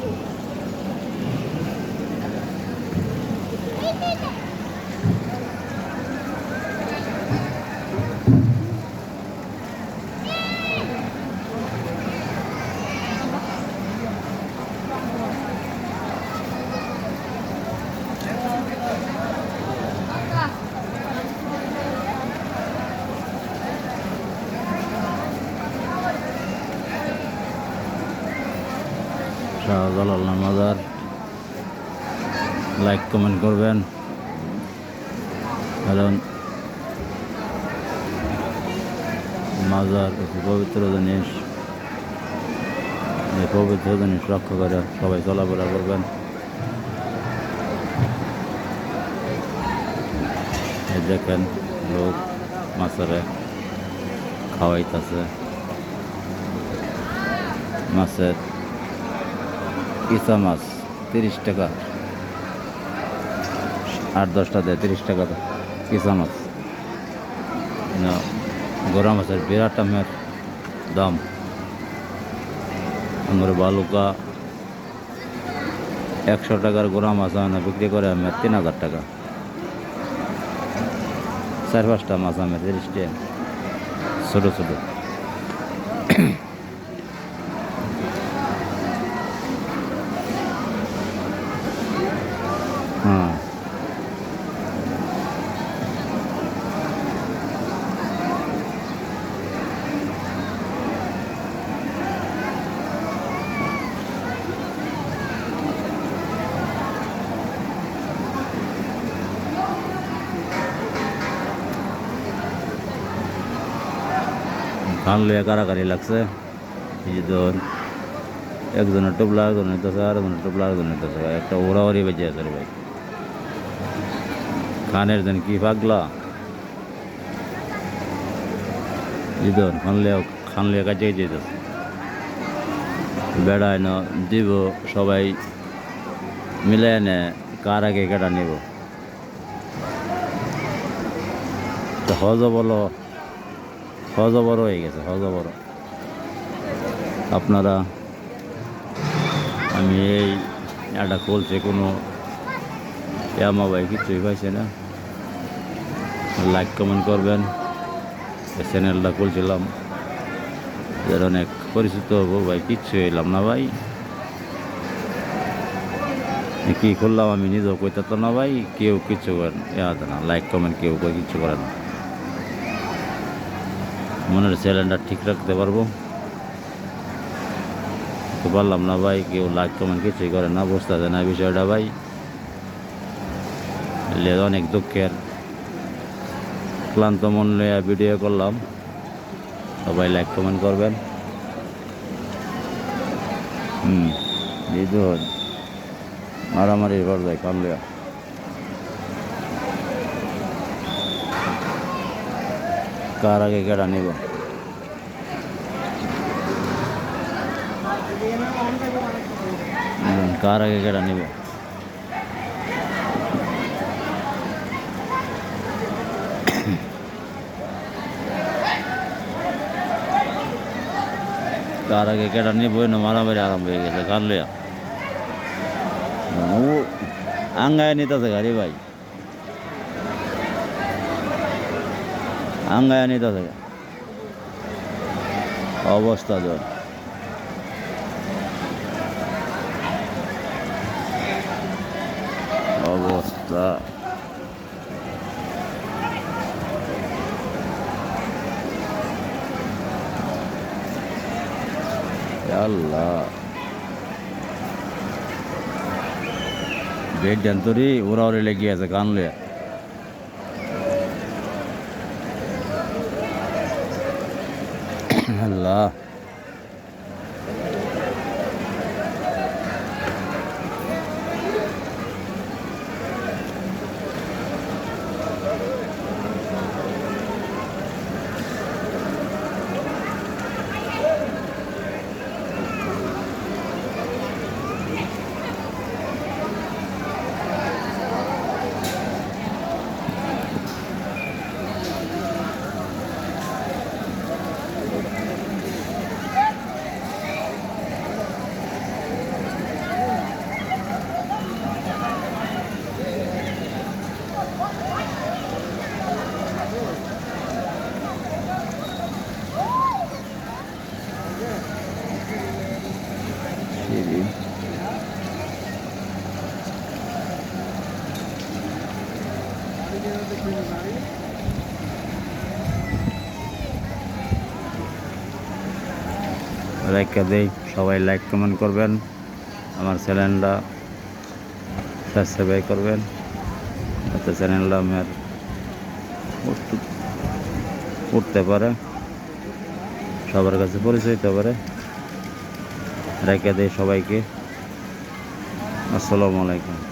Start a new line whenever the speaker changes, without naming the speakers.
Thank you. Shahjalal মাজার। Like comment করবেন। কারণ মাজার পবিত্র জিনিস, এই পবিত্র জিনিস রক্ষা করে সবাই চলাফেরা করবেন। দেখেন লোক মাছের খাওয়াইতেছে। মাছের ইসা মাছ তিরিশ টাকা। আট দশটা দেয়, তিরিশ টাকা ইসা মাছ গোড়া মাছের বিরাট আমের দাম। আমার বালুকা একশো টাকার গোড়া মাছ আনা বিক্রি করে আমের তিন হাজার টাকা। চার পাঁচটা মাছ আমের, তিরিশটা। ছোটো ছোটো। ধান লইয়া কারাকারি লাগছে? ধর, একজনের টোপলা একজনের দশা আর একজনের টোপলা আর একজনের দশা একটা ওড়াওয়ারি বেজে আছে ভাই। খানের দেন কি পাগলা। এই ধর খান লিয়া খান লিয়া কাজে যেত বেড়ায় না, দিব, সবাই মিলে এনে কার আগে কেটা নিব? হজ বলো হজ বড় হয়ে গেছে হজ বড় আপনারা, আমি এই একটা খুলছে, কোনো আমা ভাই কিছুই পাইছে না। লাইক কমেন্ট করবেন। এই চ্যানেলটা খুলছিলাম। এর অনেক পরিচিত হব। ভাই, কিচ্ছু এলাম না ভাই। কি করলাম আমি নিজেও কইতে তো না ভাই। কেউ কিচ্ছু করেন না। লাইক কমেন্ট কেউ কিচ্ছু করে না। মনের চ্যানেলটা ঠিক রাখতে পারব। তো পারলাম না ভাই, কেউ লাইক কমেন্ট কিছুই করে না বুঝতে না বিষয়টা ভাই। অনেক দুঃখের। ক্লান্ত মন নিয়ে ভিডিও করলাম। সবাই লাইক কমেন্ট করবেন। হুম মারামারি কর যায় কামলিয়া কার আগে কেডা নিব হুম, কার আগে কেডা নিব কার আগে কেডা নিব না মারামারি আরম্ভ হয়ে গেছে কার লিয়া ও আঙ্গায় ভাই আঙ্গায় নিতেছে অবস্থা জল অবস্থা। আল্লাহ। বেড জানতরি ওরা ওরে লেগে আছে কান লইয়া আল্লাহ লাইকটা দেই সবাই লাইক কমেন্ট করবেন। আমার চ্যানেলটা সাবস্ক্রাইব করবেন। যাতে চ্যানেলটা আমার উঠ- উঠতে পারে। সবার কাছে পরিচয় হতে পারে। রেখে দেয় সবাইকে। আসসালামু আলাইকুম।